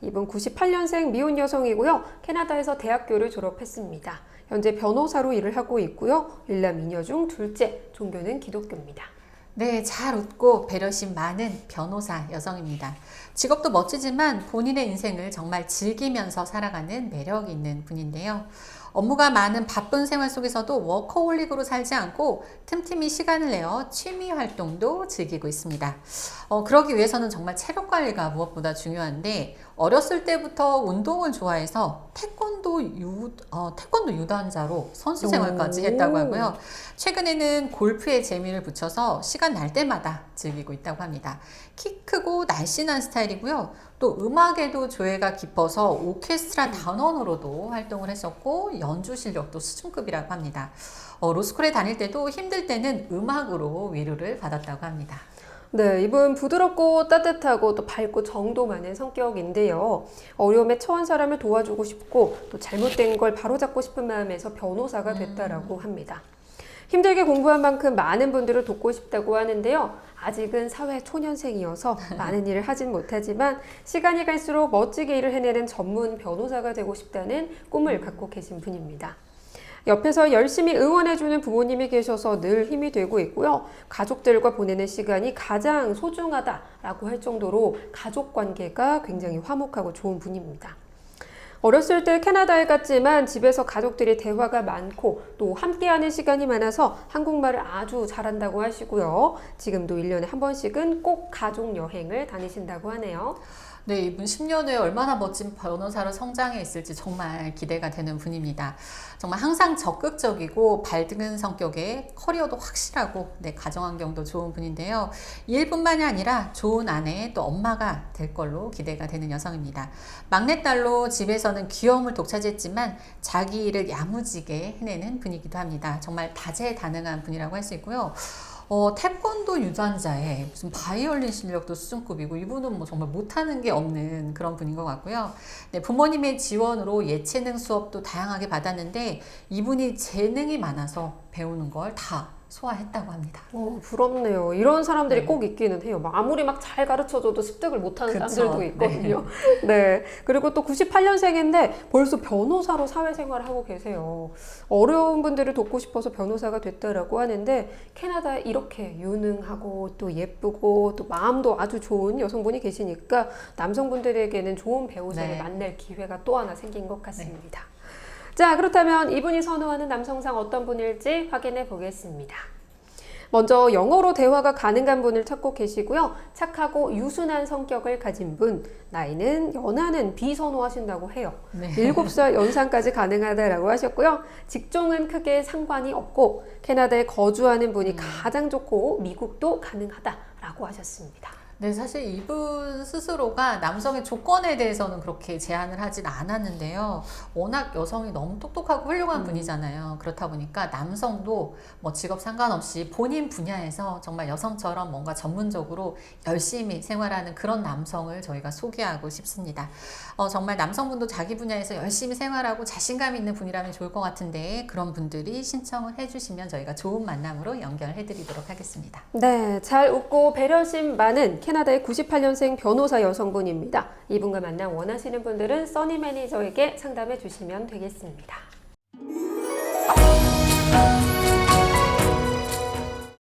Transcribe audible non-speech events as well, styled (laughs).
이분 98년생 미혼 여성이고요. 캐나다에서 대학교를 졸업했습니다. 현재 변호사로 일을 하고 있고요. 일남 이녀 중 둘째, 종교는 기독교입니다. 네, 잘 웃고 배려심 많은 변호사 여성입니다. 직업도 멋지지만 본인의 인생을 정말 즐기면서 살아가는 매력 있는 분인데요. 업무가 많은 바쁜 생활 속에서도 워커홀릭으로 살지 않고 틈틈이 시간을 내어 취미 활동도 즐기고 있습니다. 어, 그러기 위해서는 정말 체력 관리가 무엇보다 중요한데 어렸을 때부터 운동을 좋아해서 태권도 유, 어, 태권도 유단자로 선수 생활까지 오. 했다고 하고요. 최근에는 골프에 재미를 붙여서 시간 날 때마다 즐기고 있다고 합니다. 키 크고 날씬한 스타일이고요. 또 음악에도 조예가 깊어서 오케스트라 단원으로도 활동을 했었고 연주 실력도 수준급이라고 합니다. 어, 로스쿨에 다닐 때도 힘들 때는 음악으로 위로를 받았다고 합니다. 네, 이분 부드럽고 따뜻하고 또 밝고 정도 많은 성격인데요. 어려움에 처한 사람을 도와주고 싶고 또 잘못된 걸 바로잡고 싶은 마음에서 변호사가 됐다라고 합니다. 힘들게 공부한 만큼 많은 분들을 돕고 싶다고 하는데요. 아직은 사회 초년생이어서 (laughs) 많은 일을 하진 못하지만 시간이 갈수록 멋지게 일을 해내는 전문 변호사가 되고 싶다는 꿈을 갖고 계신 분입니다. 옆에서 열심히 응원해주는 부모님이 계셔서 늘 힘이 되고 있고요. 가족들과 보내는 시간이 가장 소중하다라고 할 정도로 가족 관계가 굉장히 화목하고 좋은 분입니다. 어렸을 때 캐나다에 갔지만 집에서 가족들이 대화가 많고 또 함께하는 시간이 많아서 한국말을 아주 잘한다고 하시고요. 지금도 1년에 한 번씩은 꼭 가족 여행을 다니신다고 하네요. 네, 이분 10년 후에 얼마나 멋진 변호사로 성장해 있을지 정말 기대가 되는 분입니다. 정말 항상 적극적이고 발등은 성격에 커리어도 확실하고 네, 가정 환경도 좋은 분인데요. 일뿐만이 아니라 좋은 아내 또 엄마가 될 걸로 기대가 되는 여성입니다. 막내딸로 집에서 는 귀여움을 독차지했지만 자기 일을 야무지게 해내는 분이기도 합니다. 정말 다재다능한 분이라고 할 수 있고요. 어, 태권도 유단자에 무슨 바이올린 실력도 수준급이고 이분은 뭐 정말 못하는 게 없는 그런 분인 것 같고요. 네, 부모님의 지원으로 예체능 수업도 다양하게 받았는데 이분이 재능이 많아서 배우는 걸 다 소화했다고 합니다. 어, 부럽네요. 이런 사람들이 네. 꼭 있기는 해요. 막 아무리 막 잘 가르쳐줘도 습득을 못하는 그쵸. 사람들도 있거든요. (laughs) 네. 그리고 또 98년생인데 벌써 변호사로 사회생활을 하고 계세요. 어려운 분들을 돕고 싶어서 변호사가 됐다라고 하는데 캐나다에 이렇게 유능하고 또 예쁘고 또 마음도 아주 좋은 여성분이 계시니까 남성분들에게는 좋은 배우자를 네. 만날 기회가 또 하나 생긴 것 같습니다. 자, 그렇다면 이분이 선호하는 남성상 어떤 분일지 확인해 보겠습니다. 먼저 영어로 대화가 가능한 분을 찾고 계시고요. 착하고 유순한 성격을 가진 분, 나이는 연하는 비선호하신다고 해요. 네. 7살 연상까지 가능하다라고 하셨고요. 직종은 크게 상관이 없고 캐나다에 거주하는 분이 가장 좋고 미국도 가능하다라고 하셨습니다. 네, 사실 이분 스스로가 남성의 조건에 대해서는 그렇게 제한을 하진 않았는데요. 워낙 여성이 너무 똑똑하고 훌륭한 분이잖아요. 그렇다 보니까 남성도 뭐 직업 상관없이 본인 분야에서 정말 여성처럼 뭔가 전문적으로 열심히 생활하는 그런 남성을 저희가 소개하고 싶습니다. 어, 정말 남성분도 자기 분야에서 열심히 생활하고 자신감 있는 분이라면 좋을 것 같은데 그런 분들이 신청을 해주시면 저희가 좋은 만남으로 연결해드리도록 하겠습니다. 네, 잘 웃고 배려심 많은 캐나다의 98년생 변호사 여성분입니다. 이분과 만남 원하시는 분들은 써니 매니저에게 상담해 주시면 되겠습니다.